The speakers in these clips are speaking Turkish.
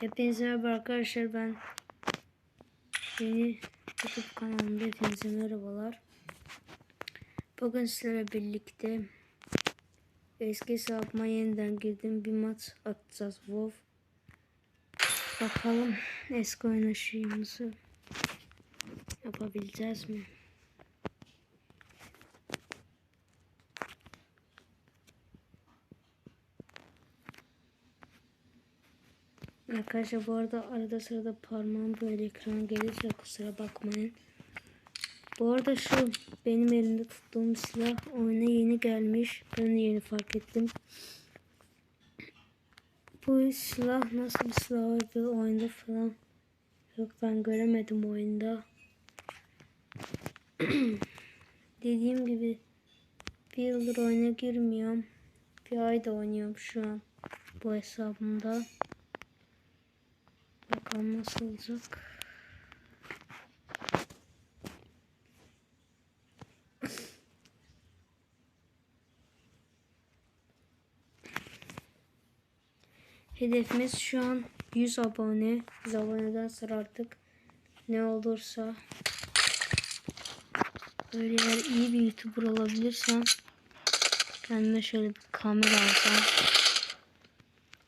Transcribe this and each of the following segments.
Hepinize merhaba arkadaşlar ben yeni YouTube kanalımda hepinize merhabalar. Bugün sizlerle birlikte eski hesabıma yeniden girdim bir maç atacağız WoW. Bakalım eski oynaşımızı yapabileceğiz mi? Arkadaşlar bu arada arada sırada parmağım böyle ekran gelirse kusura bakmayın. Bu arada şu benim elimde tuttuğum silah oyuna yeni gelmiş. Ben de yeni fark ettim. Bu silah nasıl bir silah vardı oyunda falan. Yok ben göremedim oyunda. Dediğim gibi bir yıldır oyuna girmiyorum. Bir ayda oynuyorum şu an bu hesabımda. Bakalım nasıl olacak. Hedefimiz şu an 100 abone. 100 aboneden sonra artık ne olursa böyle eğer iyi bir YouTuber olabilirsem kendime şöyle bir kamera alsam.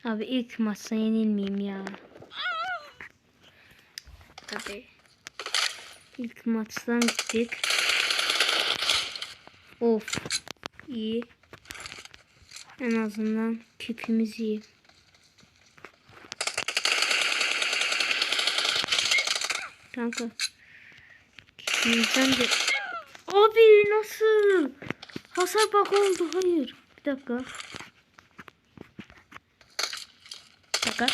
Abi ilk maçta yenilmeyeyim ya. Tabii. İlk maçtan gittik. Of. İyi. En azından küpümüz iyi. Kanka. Küpümüzden de... Abi nasıl? Hasar bak oldu. Hayır. Bir dakika. Bir dakika.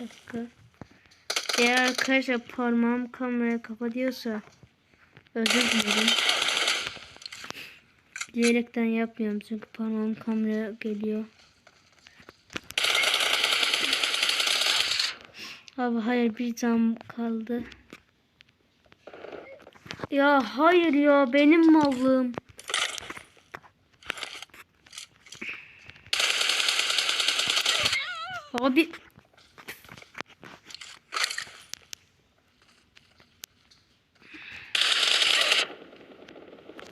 Bir dakika. Eğer arkadaşlar parmağım kameraya kapatıyorsa özür dilerim. Bilerekten yapmıyorum çünkü parmağım kameraya geliyor. Abi hayır bir cam kaldı. Ya hayır ya benim mallığım. Abi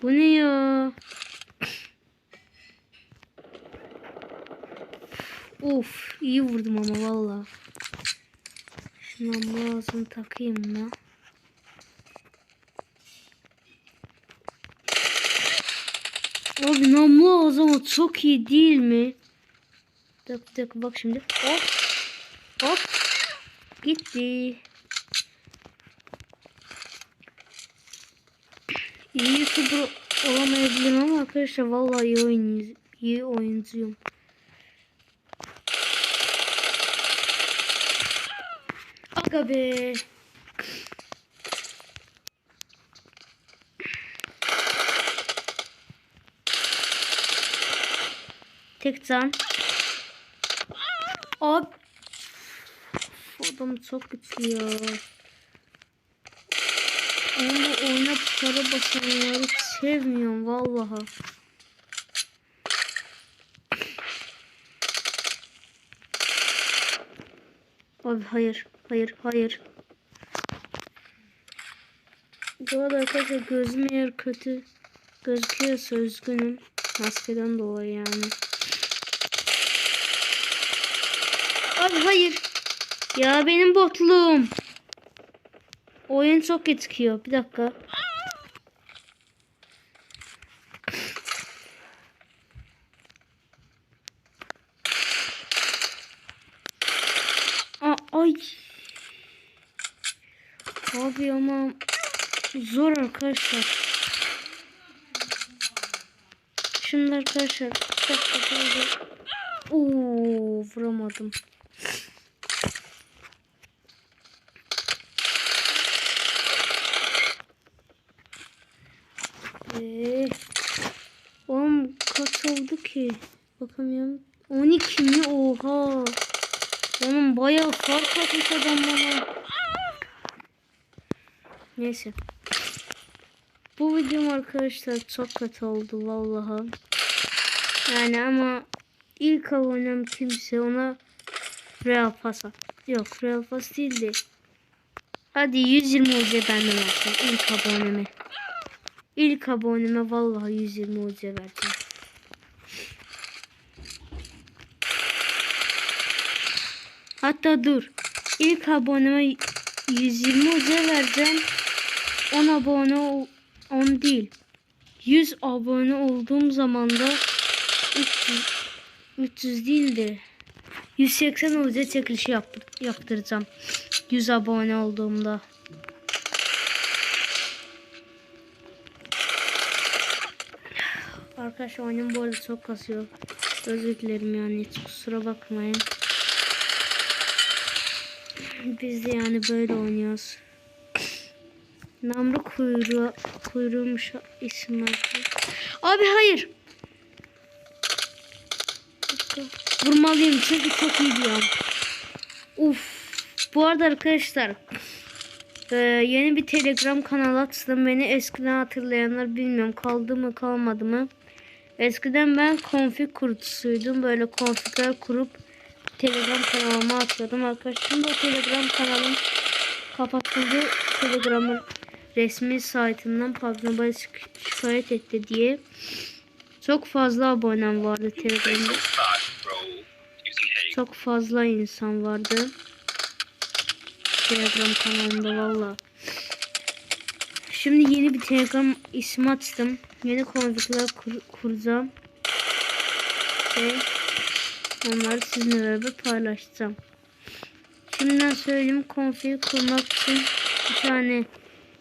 Bu ne ya? Of iyi vurdum ama valla. Şunu boğazını takayım da. Abi namlu ağzıma çok iyi değil mi? Dak dak bak şimdi. Hop. Hop. Gitti. İyi YouTuber olamayabilirim ama arkadaşlar vallahi iyi oyun iyi oyuncuyum. Aga be. Tek can. Abi. Adam çok güçlü ya. Ama oyuna para basanları sevmiyorum vallahi. Abi hayır, hayır, hayır. Bu arada arkadaşlar gözüm eğer kötü gözüküyorsa üzgünüm. Maskeden dolayı yani. Abi hayır. Ya benim botluğum. Oyun çok etkiyor. Bir dakika. Aa, ay. Abi ama zor arkadaşlar. Şimdi arkadaşlar. Oo, vuramadım. Ee, oğlum kaç oldu ki? Bakamıyorum. 12 mi? Oha. Onun bayağı fark atmış adam bana. Neyse. Bu videom arkadaşlar çok kötü oldu vallahi. Yani ama ilk abonem kimse ona Real Pass at. Yok Real Pass değildi. Hadi 120 UC benden olsun ilk aboneme. İlk aboneme vallahi 120 UC vereceğim. Hatta dur. İlk aboneme 120 UC vereceğim. 10 abone ol 10 değil. 100 abone olduğum zaman da 300, 300 değildi. 180 UC çekilişi yap, yaptıracağım. 100 abone olduğumda. Arkadaşlar oyunum bu arada çok kasıyor. Özür dilerim yani hiç kusura bakmayın. Biz de yani böyle oynuyoruz. Namlu kuyruğu, kuyruğumuş isim. Abi hayır. Vurmalıyım çünkü çok iyi diyorum. Uf. Bu arada arkadaşlar e, yeni bir telegram kanalı açtım. Beni eskiden hatırlayanlar bilmiyorum kaldı mı kalmadı mı. Eskiden ben konfig kurucusuydum. Böyle konfigler kurup telegram kanalıma atıyordum arkadaşlar. Şimdi telegram kanalım kapatıldı. Telegram'ın resmi saytından şik- şikayet etti diye. Çok fazla abonem vardı Telegram'da. Çok fazla insan vardı. Telegram kanalımda valla. Şimdi yeni bir Telegram ismi açtım. Yeni konfigler kur- kuracağım. Ve onları sizinle beraber paylaşacağım. Şimdiden söyleyeyim konfig kurmak için bir tane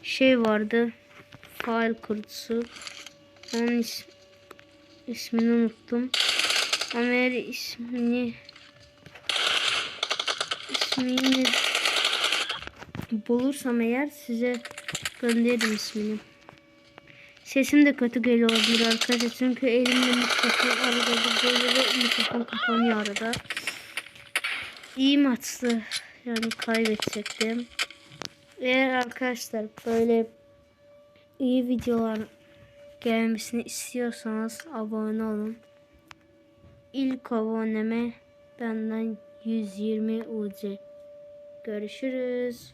şey vardı. File kurucusu. Onun is- ismini unuttum. Ama ismini ismini bulursam eğer size gönderirim ismini. Sesim de kötü geliyor olabilir arkadaşlar çünkü elimde mikrofon arada böyle ve mikrofon kapanıyor arada. İyi maçtı yani kaybetsek de. Eğer arkadaşlar böyle iyi videolar gelmesini istiyorsanız abone olun. İlk aboneme benden 120 UC. Görüşürüz.